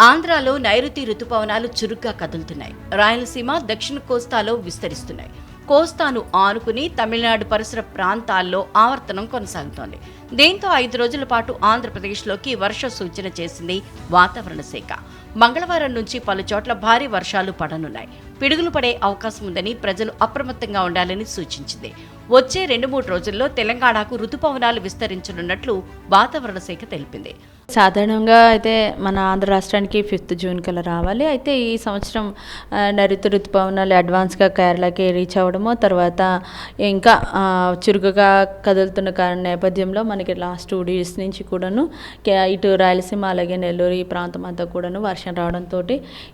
ఆంధ్రాలో నైరుతి రుతుపవనాలు చురుగ్గా కదులుతున్నాయి. రాయలసీమ దక్షిణ కోస్తాలో విస్తరిస్తున్నాయి. కోస్తాను ఆనుకుని తమిళనాడు పరిసర ప్రాంతాల్లో ఆవర్తనం కొనసాగుతోంది. దీంతో ఐదు రోజుల పాటు ఆంధ్రప్రదేశ్లోకి వర్ష సూచన చేసింది వాతావరణ శాఖ. మంగళవారం నుంచి పలు చోట్ల భారీ వర్షాలు పడనున్నాయి. పిడుగులు పడే అవకాశం ఉందని ప్రజలు అప్రమత్తంగా ఉండాలని సూచించింది. వచ్చే రెండు మూడు రోజుల్లో తెలంగాణకు రుతుపవనాలు విస్తరించనున్నట్లు వాతావరణ శాఖ తెలిపింది. సాధారణంగా అయితే మన ఆంధ్ర రాష్ట్రానికి ఫిఫ్త్ జూన్ కల్లా రావాలి. అయితే ఈ సంవత్సరం ఆ, నైరుతి ఋతుపవనాలు అడ్వాన్స్గా కేరళకి రీచ్ అవ్వడము తర్వాత ఇంకా చురుకుగా కదులుతున్న కారణ నేపథ్యంలో మనకి లాస్ట్ టూ డేస్ నుంచి కూడాను కే- ఇటు రాయలసీమ అలాగే నెల్లూరు ఈ ప్రాంతం అంతా కూడాను వర్షం రావడంతో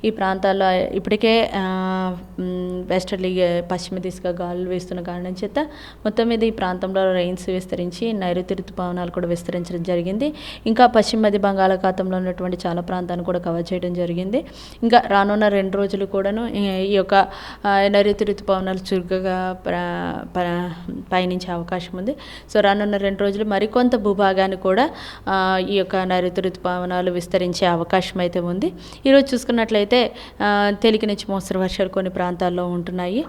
ఈ ప్రాంతాల్లో ఇప్పటికే వెస్టర్లీ పశ్చిమ దిశగా గాలులు వేస్తున్న కారణం చేత మొత్తం మీద ఈ ప్రాంతంలో రెయిన్స్ విస్తరించి నైరుతి ఋతుపవనాలు కూడా విస్తరించడం జరిగింది. ఇంకా పశ్చిమ మధ్య బంగాళాఖాతంలో ఉన్నటువంటి చాలా ప్రాంతాన్ని కూడా కవర్ చేయడం జరిగింది. ఇంకా రానున్న రెండు రోజులు కూడాను ఈ యొక్క నైరుతి ఋతుపవనాలు చురుకుగా పయనించే అవకాశం ఉంది. సో రానున్న రెండు రోజులు మరికొంత భూభాగాన్ని కూడా ఈ యొక్క నైరుతి ఋతుపవనాలు విస్తరించే అవకాశం అయితే ఉంది. ఈరోజు చూసుకున్నట్లయితే ఆ, తేలిక నుంచి మోస్తరు వర్షాలు కొన్ని ప్రాంతాల్లో ఉంటున్నాయి.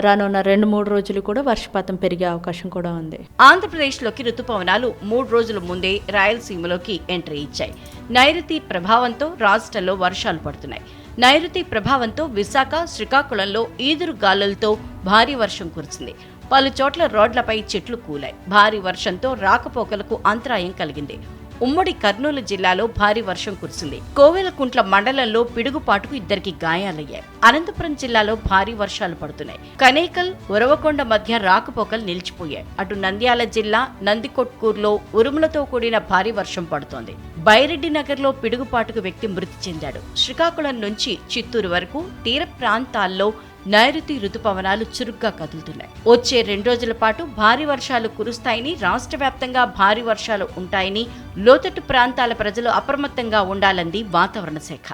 రానున్న రెండు మూడు రోజులు కూడా వర్షపాతం పెరిగే అవకాశం కూడా ఉంది. ఆంధ్రప్రదేశ్లోకి రుతుపవనాలు మూడు రోజుల ముందే రాయలసీమలోకి ఎంట్రీ ఇచ్చాయి. నైరుతి ప్రభావంతో రాష్ట్రంలో వర్షాలు పడుతున్నాయి. నైరుతి ప్రభావంతో విశాఖ శ్రీకాకుళంలో ఈదురు గాలులతో భారీ వర్షం కురిసింది. పలు చోట్ల రోడ్లపై చెట్లు కూలాయి. భారీ వర్షంతో రాకపోకలకు అంతరాయం కలిగింది. ఉమ్మడి కర్నూలు జిల్లాలో భారీ వర్షం కురిసింది. కోవెలకుంట్ల మండలంలో పిడుగుపాటుకు ఇద్దరికి గాయాలయ్యాయి. అనంతపురం జిల్లాలో భారీ వర్షాలు పడుతున్నాయి. కనేకల్ ఉరవకొండ మధ్య రాకపోకలు నిలిచిపోయాయి. అటు నంద్యాల జిల్లా నందికొట్కూరులో ఉరుములతో కూడిన భారీ వర్షం పడుతోంది. బైరెడ్డి నగర్లో పిడుగుపాటుకు వ్యక్తి మృతి చెందాడు. శ్రీకాకుళం నుంచి చిత్తూరు వరకు తీర ప్రాంతాల్లో నైరుతి రుతుపవనాలు చురుగ్గా కదులుతున్నాయి. వచ్చే రెండు రోజుల పాటు భారీ వర్షాలు కురుస్తాయని రాష్ట్ర వ్యాప్తంగా భారీ వర్షాలు ఉంటాయని లోతట్టు ప్రాంతాల ప్రజలు అప్రమత్తంగా ఉండాలంది వాతావరణ శాఖ.